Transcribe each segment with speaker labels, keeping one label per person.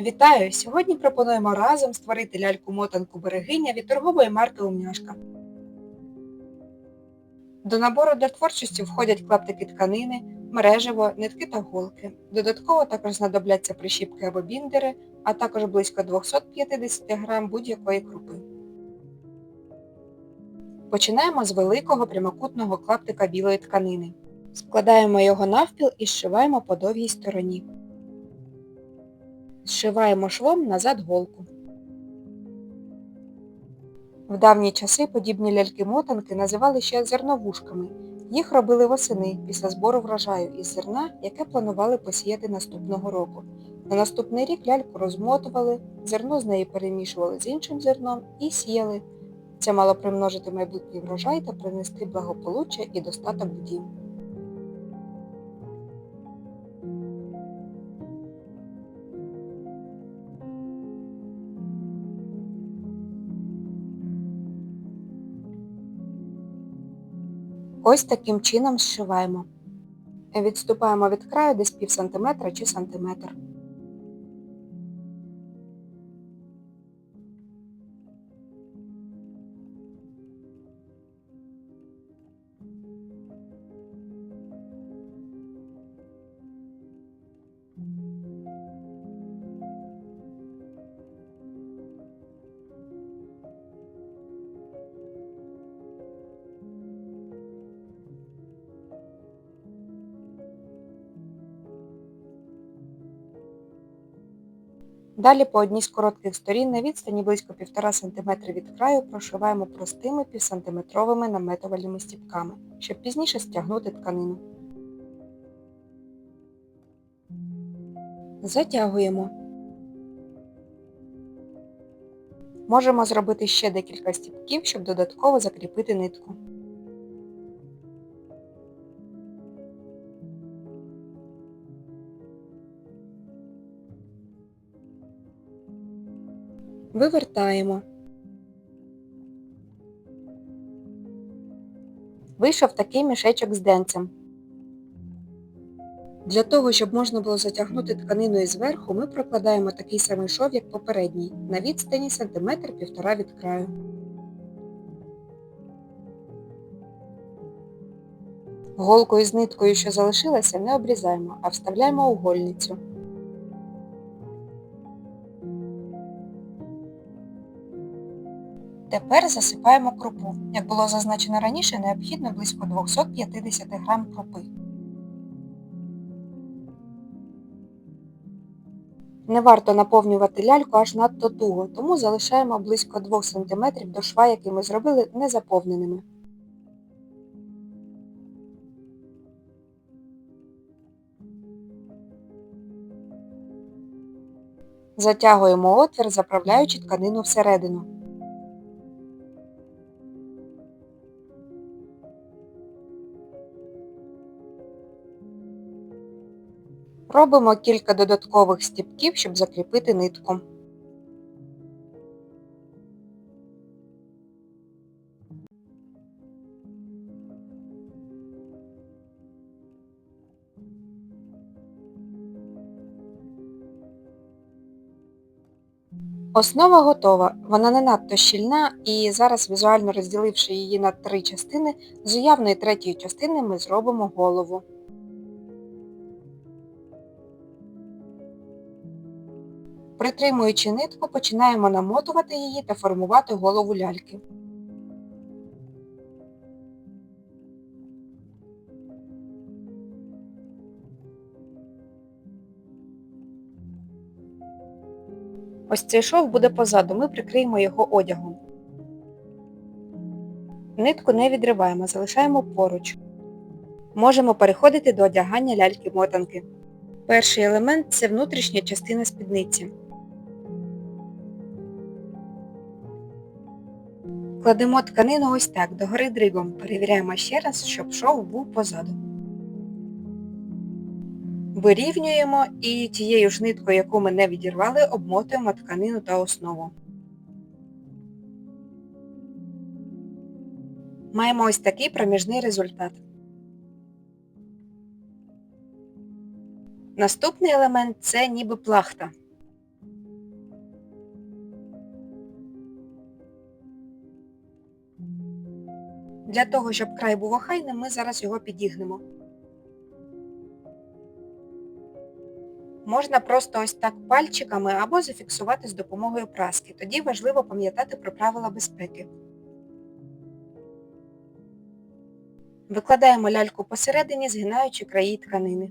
Speaker 1: Вітаю! Сьогодні пропонуємо разом створити ляльку-мотанку берегиня від торгової марки Умняшка. До набору для творчості входять клаптики тканини, мережево, нитки та голки. Додатково також знадобляться прищіпки або біндери, а також близько 250 г будь-якої крупи. Починаємо з великого прямокутного клаптика білої тканини. Складаємо його навпіл і зшиваємо по довгій стороні. Зшиваємо швом назад голку. В давні часи подібні ляльки-мотанки називали ще зерновушками. Їх робили восени після збору врожаю із зерна, яке планували посіяти наступного року. На наступний рік ляльку розмотували, зерно з неї перемішували з іншим зерном і сіяли. Це мало примножити майбутній врожай та принести благополуччя і достаток в дім. Ось таким чином зшиваємо. Відступаємо від краю десь пів сантиметра чи сантиметр. Далі по одній з коротких сторін на відстані близько 1,5 см від краю прошиваємо простими півсантиметровими наметувальними стіпками, щоб пізніше стягнути тканину. Затягуємо. Можемо зробити ще декілька стіпків, щоб додатково закріпити нитку. Вивертаємо. Вийшов такий мішечок з денцем. Для того, щоб можна було затягнути тканиною зверху, ми прокладаємо такий самий шов, як попередній, на відстані сантиметр півтора від краю. Голкою з ниткою, що залишилася, не обрізаємо, а вставляємо у гольницю. Тепер засипаємо крупу. Як було зазначено раніше, необхідно близько 250 г крупи. Не варто наповнювати ляльку аж надто туго, тому залишаємо близько 2 см до шва, який ми зробили, незаповненими. Затягуємо отвір, заправляючи тканину всередину. Робимо кілька додаткових стіпків, щоб закріпити нитку. Основа готова, вона не надто щільна і зараз, візуально розділивши її на три частини, з уявної третьої частини ми зробимо голову. Притримуючи нитку, починаємо намотувати її та формувати голову ляльки. Ось цей шов буде позаду, ми прикриємо його одягом. Нитку не відриваємо, залишаємо поруч. Можемо переходити до одягання ляльки-мотанки. Перший елемент це внутрішня частина спідниці. Кладемо тканину ось так, догори дригом. Перевіряємо ще раз, щоб шов був позаду. Вирівнюємо і тією ж ниткою, яку ми не відірвали, обмотуємо тканину та основу. Маємо ось такий проміжний результат. Наступний елемент це ніби плахта. Для того, щоб край був охайним, ми зараз його підігнемо. Можна просто ось так пальчиками або зафіксувати з допомогою праски. Тоді важливо пам'ятати про правила безпеки. Викладаємо ляльку посередині, згинаючи краї тканини.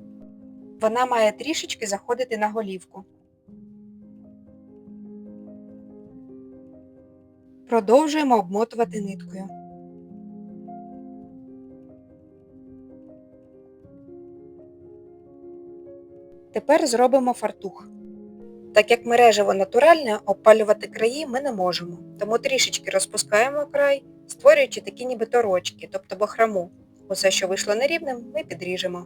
Speaker 1: Вона має трішечки заходити на голівку. Продовжуємо обмотувати ниткою. Тепер зробимо фартух. Так як мережево натуральне, опалювати краї ми не можемо, тому трішечки розпускаємо край, створюючи такі ніби торочки, тобто бахраму. Усе, що вийшло нерівним, ми підріжемо.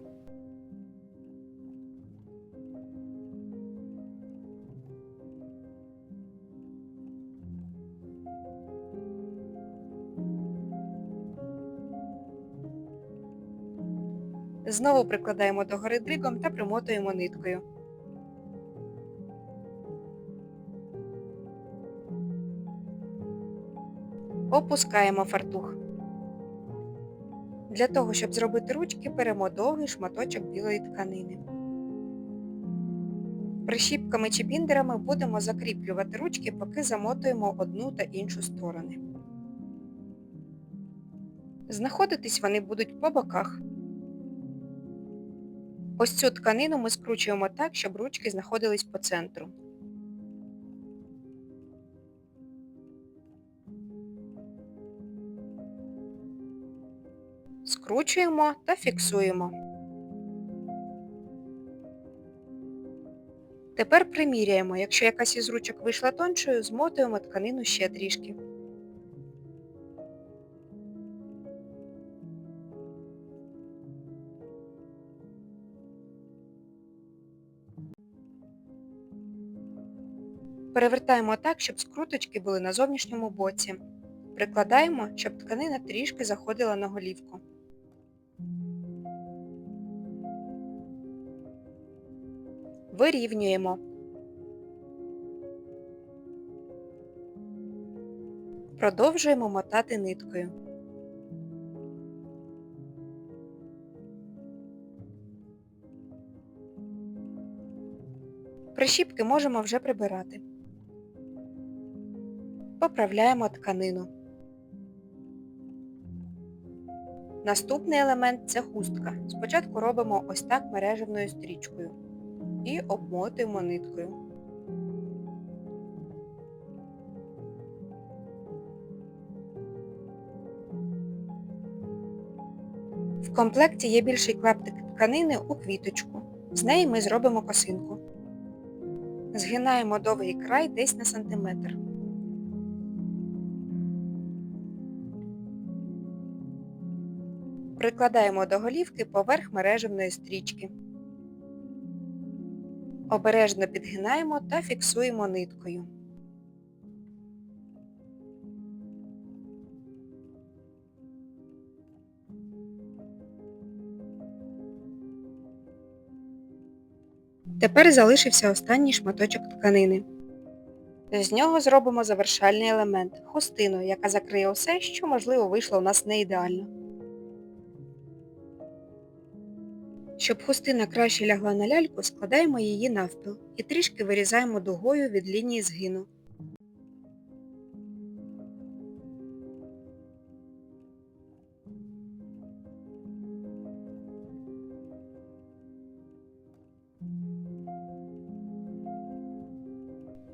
Speaker 1: Знову прикладаємо догори дригом та примотуємо ниткою. Опускаємо фартух. Для того, щоб зробити ручки, беремо довгий шматочок білої тканини. Прищіпками чи біндерами будемо закріплювати ручки, поки замотуємо одну та іншу сторони. Знаходитись вони будуть по боках. Ось цю тканину ми скручуємо так, щоб ручки знаходились по центру. Скручуємо та фіксуємо. Тепер приміряємо, якщо якась із ручок вийшла тоншою, змотуємо тканину ще трішки. Перевертаємо так, щоб скруточки були на зовнішньому боці. Прикладаємо, щоб тканина трішки заходила на голівку. Вирівнюємо. Продовжуємо мотати ниткою. Прищіпки можемо вже прибирати. Поправляємо тканину. Наступний елемент це хустка. Спочатку робимо ось так мережевною стрічкою і обмотуємо ниткою. В комплекті є більший клаптик тканини у квіточку. З неї ми зробимо косинку. Згинаємо довгий край десь на сантиметр. Прикладаємо до голівки поверх мережевної стрічки. Обережно підгинаємо та фіксуємо ниткою. Тепер залишився останній шматочок тканини. З нього зробимо завершальний елемент хустину, яка закриє усе, що можливо вийшло у нас не ідеально. Щоб хустина краще лягла на ляльку, складаємо її навпіл і трішки вирізаємо дугою від лінії згину.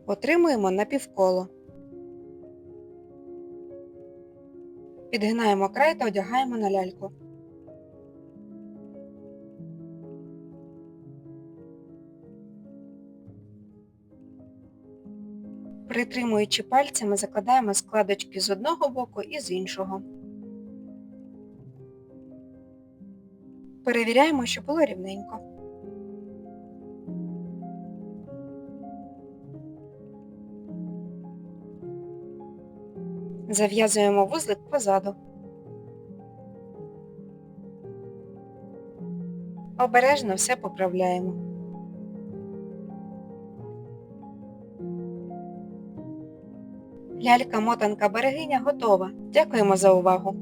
Speaker 1: Отримуємо напівколо. Підгинаємо край та одягаємо на ляльку. Притримуючи пальцями, закладаємо складочки з одного боку і з іншого. Перевіряємо, щоб було рівненько. Зав'язуємо вузлик позаду. Обережно все поправляємо. Лялька мотанка берегиня готова. Дякуємо за увагу!